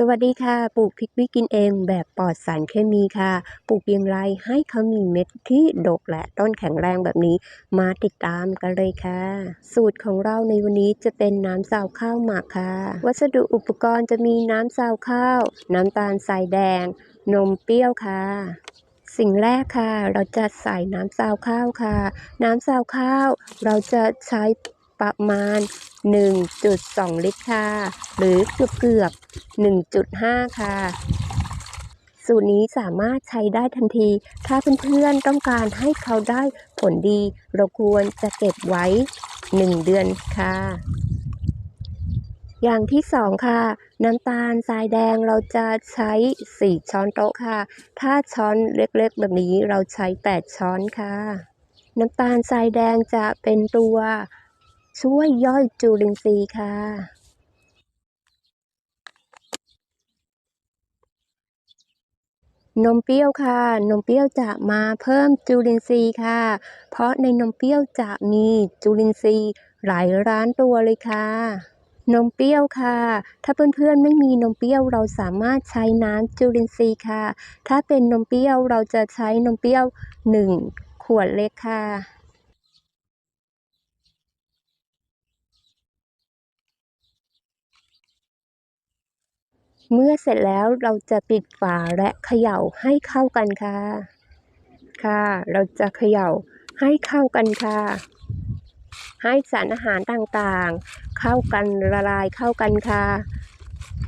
สวัสดีค่ะ ปลูกพริกวิกินเองแบบปลอดสารเคมีค่ะ ปลูกอย่างไรให้เขามีเม็ดที่ดกและต้นแข็งแรงแบบนี้ มาติดตามกันเลยค่ะ สูตรของเราในวันนี้จะเป็นน้ำซาวข้าวหมักค่ะ วัสดุอุปกรณ์จะมีน้ำซาวข้าว น้ำตาลทรายแดง นมเปรี้ยวค่ะสิ่งแรกค่ะ เราจะใส่น้ำซาวข้าวค่ะ น้ำซาวข้าว เราจะใช้ ประมาณ 1.2 ลิตรค่ะ หรือเกือบเกือบ 1.5 ค่ะ สูตรนี้สามารถใช้ได้ทันที ถ้าเพื่อนๆต้องการให้เขาได้ผลดี เราควรจะเก็บไว้ 1 เดือนค่ะอย่างที่สองค่ะ น้ำตาลทรายแดงเราจะใช้ 4 ช้อนโต๊ะค่ะ ถ้าช้อนเล็กๆ แบบนี้เราใช้ 8 ช้อนค่ะ น้ำตาลทรายแดงจะเป็นตัว ช่วยย่อยจุลินทรีย์ค่ะ นมเปรี้ยวค่ะ นมเปรี้ยวจะมาเพิ่มจุลินทรีย์ค่ะ เพราะในนมเปรี้ยวจะมีจุลินทรีย์หลายล้านตัวเลยค่ะนมเปรี้ยวค่ะ ถ้าเพื่อนๆไม่มีนมเปรี้ยวเราสามารถใช้น้ำจุลินทรีย์ค่ะ ถ้าเป็นนมเปรี้ยวเราจะใช้นมเปรี้ยว 1 ขวดเล็กค่ะ เมื่อเสร็จแล้วเราจะปิดฝาและเขย่าให้เข้ากันค่ะ ค่ะ เราจะเขย่าให้เข้ากันค่ะ ให้สารอาหารต่างๆ เข้ากันละลายเข้ากันค่ะ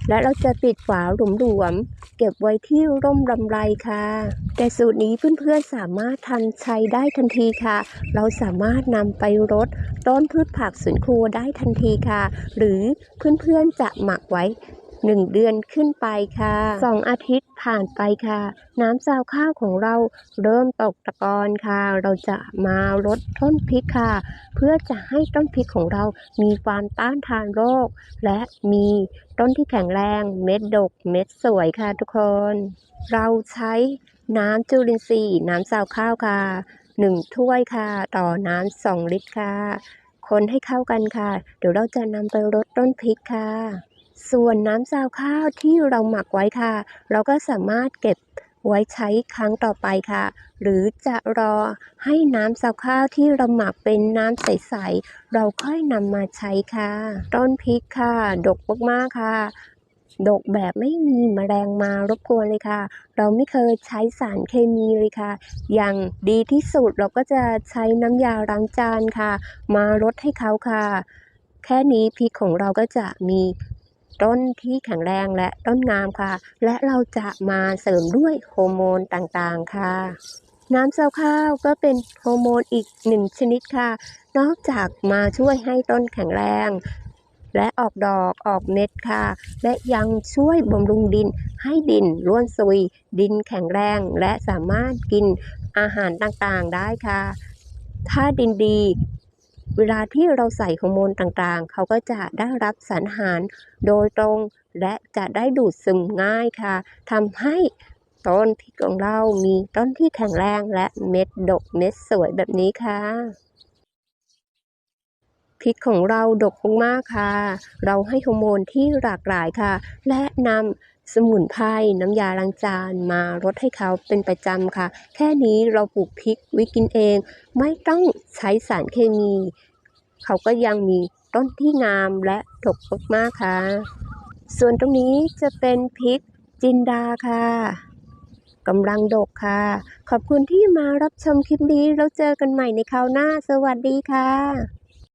และเราจะปิดฝาหลวมๆเก็บไว้ที่ร่มลำไรค่ะ แต่สูตรนี้เพื่อนๆสามารถทันใช้ได้ทันทีค่ะ เราสามารถนำไปรดต้นพืชผักสวนครัวได้ทันทีค่ะ หรือเพื่อนๆจะหมักไว้ หนึ่งเดือนขึ้นไปค่ะสองอาทิตย์ผ่านไปค่ะ น้ำซาวข้าวของเราเริ่มตกตะกอนค่ะ เราจะมารดต้นพริกค่ะ เพื่อจะให้ต้นพริกของเรามีความต้านทานโรค และมีต้นที่แข็งแรงเม็ดดกเม็ดสวยค่ะทุกคน เราใช้น้ำจุลินทรีย์น้ำซาวข้าวค่ะหนึ่งถ้วยค่ะ ต่อน้ำสองลิตรค่ะ คนให้เข้ากันค่ะ เดี๋ยวเราจะนำไปรดต้นพริกค่ะ ส่วนน้ำซาวข้าวที่เราหมักไว้ค่ะ เราก็สามารถเก็บไว้ใช้ครั้งต่อไปค่ะ หรือจะรอให้น้ำซาวข้าวที่เราหมักเป็นน้ำใสๆเราค่อยนำมาใช้ค่ะ ต้นพริกค่ะ ดกมากๆค่ะ ดกแบบไม่มีแมลงมารบกวนเลยค่ะ เราไม่เคยใช้สารเคมีเลยค่ะ อย่างดีที่สุดเราก็จะใช้น้ำยาล้างจานค่ะ มารดให้เขาค่ะ แค่นี้พริกของเราก็จะมี ต้นที่แข็งแรงและต้นงามค่ะ และเราจะมาเสริมด้วยฮอร์โมนต่างๆ ค่ะ น้ำซาวข้าวก็เป็นฮอร์โมนอีกหนึ่งชนิดค่ะ นอกจากมาช่วยให้ต้นแข็งแรง และออกดอกออกเม็ดค่ะ และยังช่วยบำรุงดินให้ดินร่วนซุย ดินแข็งแรง และสามารถกินอาหารต่างๆได้ค่ะ ถ้าดินดี เวลาที่เราใส่ฮอร์โมนต่างๆ เขาก็จะได้รับสารอาหารโดยตรง และจะได้ดูดซึมง่ายค่ะทำให้ต้นพริกของเรามีต้นที่แข็งแรงและเม็ดดกเม็ดสวยแบบนี้ค่ะพริกของเราดกมากค่ะ เราให้ฮอร์โมนที่หลากหลายค่ะ และนำสมุนไพรน้ำยาล้างจานมารดให้เขาเป็นประจำค่ะ แค่นี้เราปลูกพริกไวิกินเอง ไม่ต้องใช้สารเคมี เขาก็ยังมีต้นที่งามและดกมากๆค่ะ ส่วนตรงนี้จะเป็นพริกจินดาค่ะกำลังดกค่ะ ขอบคุณที่มารับชมคลิปนี้แล้วเจอกันใหม่ในคราวหน้า สวัสดีค่ะ